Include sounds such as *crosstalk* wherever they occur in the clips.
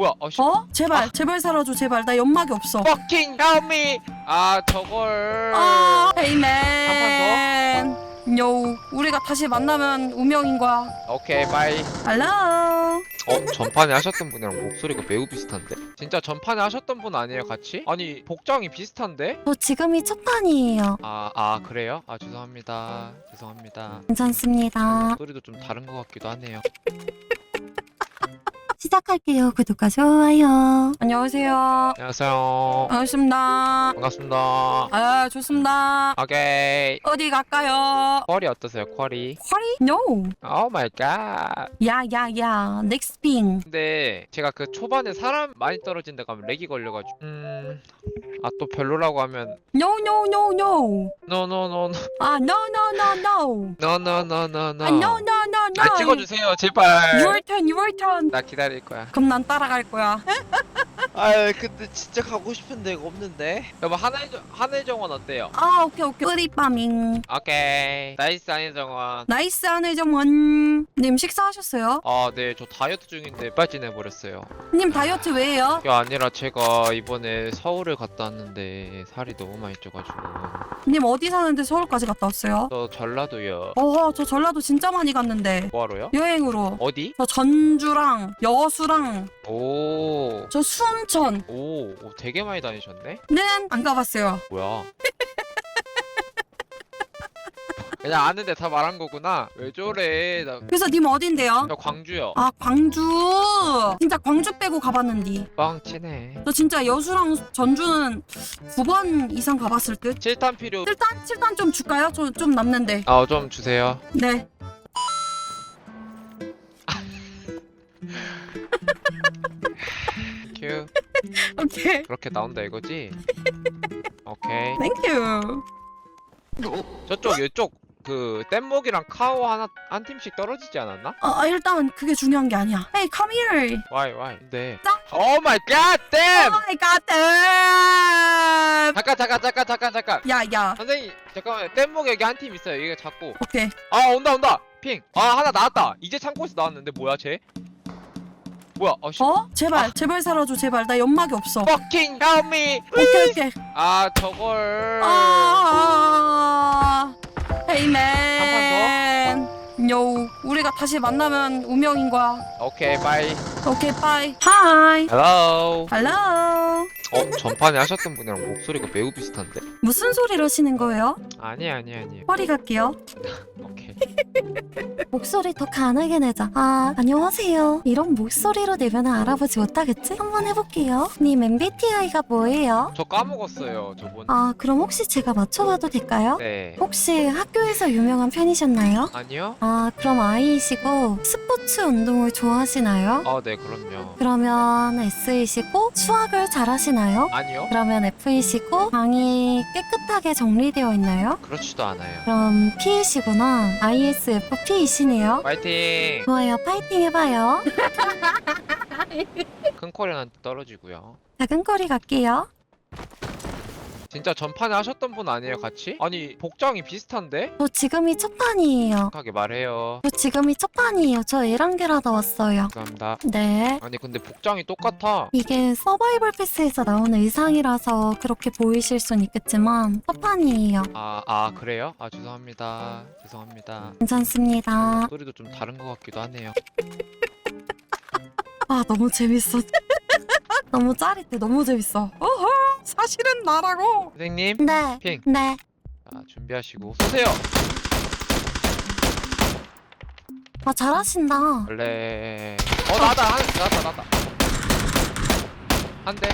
뭐야? 어, 씨. 어? 제발 제발 살아줘 제발 나 연막이 없어 Fucking help me. 아, 저걸. 아 헤이맨 요 우리가 다시 만나면 운명인 거야 오케이, 바이. 할로 어, 전판에 하셨던 분이랑 목소리가 매우 비슷한데? 진짜 전판에 하셨던 분 아니에요, 같이? 아니, 복장이 비슷한데? 저 지금이 첫 판이에요. 아, 아, 그래요? 아, 죄송합니다. 죄송합니다. 괜찮습니다. 소리도 좀 다른 것 같기도 하네요. 시작할게요. 구독과 좋아요. 안녕하세요 안녕하세요. 반갑습니다 반갑습니다. 아 좋습니다 오케이. 어디 갈까요? 쿼리 어떠세요, 쿼리? 쿼리? No 오 마이 갓. 야 야야 넥스트 빙 근데 제가 그 초반에 사람 많이 떨어진 데 가면 렉이 걸려가지고 음... 아 또 별로라고 하면 No no no no 노노노노 아 no no no no 노노노노노 아 no no no no 아 찍어주세요 제발 Your turn your turn 나 기다릴 거야. 그럼 난 따라갈 거야 *laughs* 아 근데 진짜 가고 싶은 데 가 없는데? 여보 하늘정 하늘 정원 어때요? 아 오케이 오케이. 뿌리빠밍. 오케이. 나이스 하늘 정원. 나이스 하늘 정원. 님 식사하셨어요? 아 네 저 다이어트 중인데 빠진해 버렸어요. 님 다이어트 왜 해요? 그게 아니라 제가 이번에 서울을 갔다 왔는데 살이 너무 많이 쪄가지고. 님 어디 사는데 서울까지 갔다 왔어요? 저 전라도요. 어허 저 전라도 진짜 많이 갔는데. 뭐하러요? 여행으로. 어디? 저 전주랑 여수랑. 오. 저 순천 오, 오, 되게 많이 다니셨네? 는 안 가봤어요 뭐야? *laughs* 그냥 아는데 다 말한 거구나. 왜 저래? 나, 그래서 님 어딘데요? 저 광주요. 아 광주 진짜 광주 빼고 가봤는디 뻥치네. 저 진짜 여수랑 전주는 두 번 이상 가봤을 듯 7탄 필요. 7단? 7단 좀 줄까요? 저 좀 남는데 아, 좀 주세요. 네 큐. 오케이 그렇게 나온다 이거지? 오케이. 땡큐 저쪽 이쪽 그 뗏목이랑 카오 하나 한 팀씩 떨어지지 않았나? 어, 어, 일단 그게 중요한 게 아니야 Hey come here 와이 와이. 네. 짱. 오 마이 갓 댐! Oh my god damn 잠깐 잠깐 잠깐 잠깐 잠깐. 야 야 선생님 잠깐만요. 뗏목 여기 한 팀 있어요. 이거 잡고. 오케이 아 온다 온다 핑 아 하나 나왔다 이제 창고에서 나왔는데 뭐야 쟤 뭐야? 어씨. 어? 제발 제발 살아줘 제발. 나 연막이 없어. Fucking help me. 오케이 오케이. 아 저걸. 아. 헤이맨 요 우리가 다시 만나면 운명인 거야. 오케이 바이 오케이 빠이 하이 헬로 할로 어 전판에 하셨던 분이랑 목소리가 매우 비슷한데? 무슨 소리로 하시는 거예요? 아니 아니 아니. 허리 갈게요. *laughs* 오케이 목소리 더 가늘게 내자. 아, 안녕하세요. 이런 목소리로 내면 알아보지 못하겠지? 한번 해볼게요. 님 MBTI가 뭐예요? 저 까먹었어요 저번 아, 그럼 혹시 제가 맞춰봐도 될까요? 네 혹시 학교에서 유명한 편이셨나요? 아니요 아, 그럼 I이시고 스포츠 운동을 좋아하시나요? 아 네 그럼요 그러면 S이시고 수학을 잘하시나요? 아니요 그러면 F이시고 방이 깨끗하게 정리되어 있나요? 그렇지도 않아요 그럼 P이시구나. ISFP이시네요. 파이팅 좋아요. 파이팅 해봐요. 큰 코리한테 떨어지고요 작은 거리 갈게요. 진짜 전판에 하셨던 분 아니에요 같이? 아니 복장이 비슷한데? 저 지금이 첫 판이에요. 하게 말해요 저 지금이 첫 판이에요. 저 에란게라다 왔어요. 감사합니다 네. 아니 근데 복장이 똑같아 이게 서바이벌 패스에서 나오는 의상이라서 그렇게 보이실 순 있겠지만 첫 판이에요. 아, 아 그래요? 아 죄송합니다. 죄송합니다. 괜찮습니다. 소리도 좀 다른 것 같기도 하네요. 아 너무 재밌어 *laughs* 너무 짜릿해 너무 재밌어 어허 사실은 나라고 선생님, 네. 핑. 네. 자, 준비하시고 쏘세요. 아, 잘하신다. 원래 어 나다 한 나다 나다 한 대.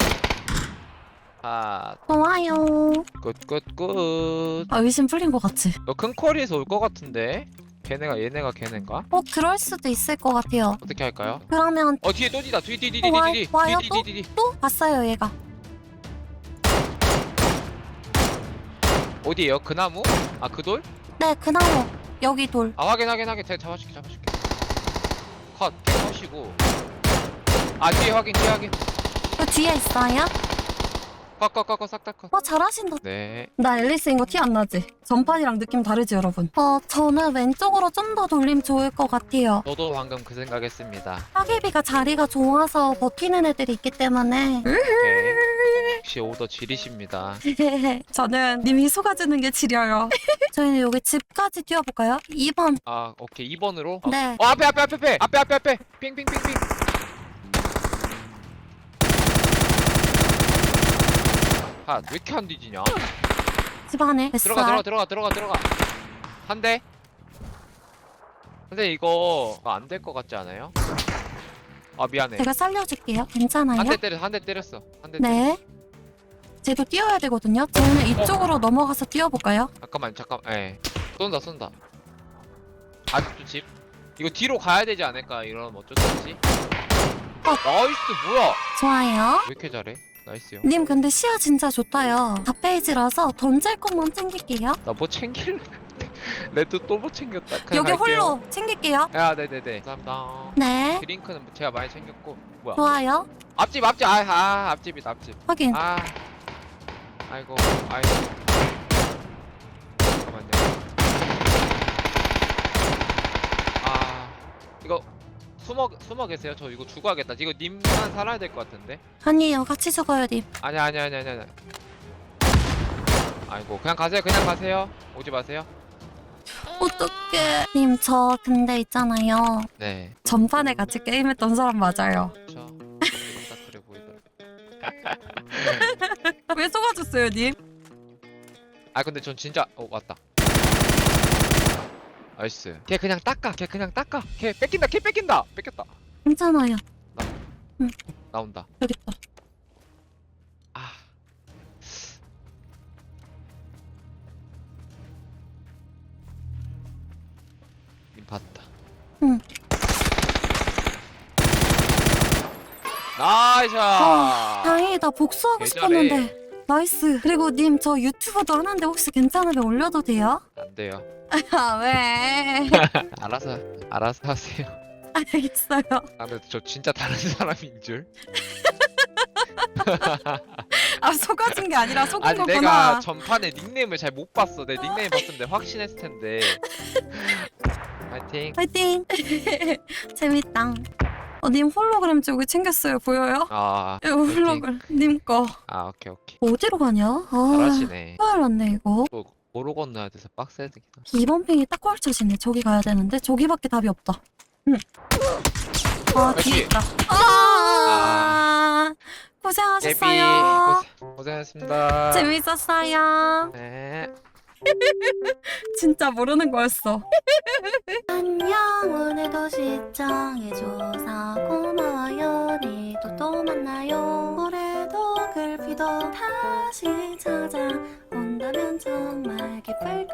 아, 좋아요. 굿굿굿. 아 의심 풀린 것 같지? 너 큰 쿼리에서 올 것 같은데? 걔네가 얘네가 걔네인가? 어, 그럴 수도 있을 것 같아요. 어떻게 할까요? 그러면 어 뒤에 또 뒤다 뒤뒤뒤뒤 어, 와- 뒤뒤 와요, 뒤뒤뒤 또 봤어요, 얘가. 어디에요? 그 나무? 아 그 돌? 네, 그 나무. 여기 돌. 아 확인 확인 확인 제가 잡아줄게 잡아줄게 컷 컷이고 아 뒤에 확인 뒤에 확인 그 뒤에 있어요? 꺾꺾꺾 싹다 컷. 어 잘하신다 네. 나 앨리스인 거 티 안 나지? 전판이랑 느낌 다르지 여러분? 어 저는 왼쪽으로 좀 더 돌림 좋을 것 같아요 저도 방금 그 생각했습니다. 따개비가 자리가 좋아서 버티는 애들이 있기 때문에 오케이. 역시 오더 지리십니다. *laughs* 저는 님이 속아주는 게 지려요. *laughs* 저희는 여기 집까지 뛰어볼까요? 2번 아 오케이 2번으로. 어. 네어 앞에 앞에 앞에 앞에 앞에 앞에 앞에 핑핑핑핑. 아왜 이렇게 안 뒤지냐? 집 안에 들어가. 들어가 들어가 들어가 들어가. 한 대. 근데 이거 안 될 것 같지 않아요? 아 미안해. 제가 살려줄게요 괜찮아요? 한 대 때렸어 한대 때렸어 한 대. 때렸어. 네 쟤도 뛰어야 되거든요 저희는 이쪽으로 넘어가서 뛰어볼까요? 잠깐만 잠깐. 예. 쏜다 쏜다. 아직도 집. 이거 뒤로 가야 되지 않을까 이러면 어쩔 수 없지. 어. 나이스 뭐야? 좋아요 왜 이렇게 잘해? 나이스요. 님 근데 시야 진짜 좋다요 4페이지라서 던질 것만 챙길게요 나 뭐 챙길? *laughs* 레드 또 뭐 챙겼다. 그냥 여기 갈게요. 홀로 챙길게요 야 네네네. 감사합니다. 네 드링크는 제가 많이 챙겼고 뭐야? 좋아요 앞집 앞집 아, 아 앞집이다 앞집. 확인 아 아이고 아이고 잠깐만요 아 이거 숨어 숨어 계세요. 저 이거 죽어야겠다. 이거 님만 살아야 될 것 같은데? 아니에요. 같이 죽어요 님. 아니야 아니야 아니야 아니야 아니야. 아이고 그냥 가세요. 그냥 가세요. 오지 마세요. 어떡해. 님 저 근데 있잖아요. 네. 전판에 같이 게임했던 사람 맞아요. 그렇죠. 딱 그래 보이더라. *laughs* 왜 속아줬어요 님? 아 근데 전 진짜 어 왔다 나이스. 걔 그냥 닦아. 걔 그냥 닦아. 걔 뺏긴다. 걔 뺏긴다. 뺏겼다. 괜찮아요. 나온다. 여기 있다. 아. 님 봤다. 응. 나이스. 아, 다행이다. 복수하고 개잘해. 싶었는데 나이스 그리고 님 저 유튜브도 하는데 혹시 괜찮으면 올려도 돼요? 안 돼요. *laughs* 아 왜? *laughs* 알아서 알아서 하세요. 알겠어요. 아 근데 저 진짜 다른 *laughs* 사람인 줄. 아 속아준 게 아니라 속은 아니 거구나. 내가 전판에 닉네임을 잘 못 봤어. 내 닉네임 봤으면 내가 확신했을 텐데. 파이팅. 화이팅 재밌다 어, 님 홀로그램 쪽에 챙겼어요. 보여요? 아, 이 홀로그램 님 거. 아 오케이 오케이. 어디로 가냐? 아 잘하시네. 큰일 났네 이거 또 뭐로 건너야 돼서 빡세긴 하. 2번 핑이 딱 걸쳐지네 저기 가야 되는데 저기밖에 답이 없다 응. 아 뒤에 여기. 있다 아, 아. 고생하셨어요 고생, 고생하셨습니다. 재밌었어요 네. *laughs* 진짜 모르는 거였어. 안녕 오늘도 시청해줘서 고마워요. 내일도 또 만나요. 올해도 글피도 다시 찾아온다면 정말 기쁠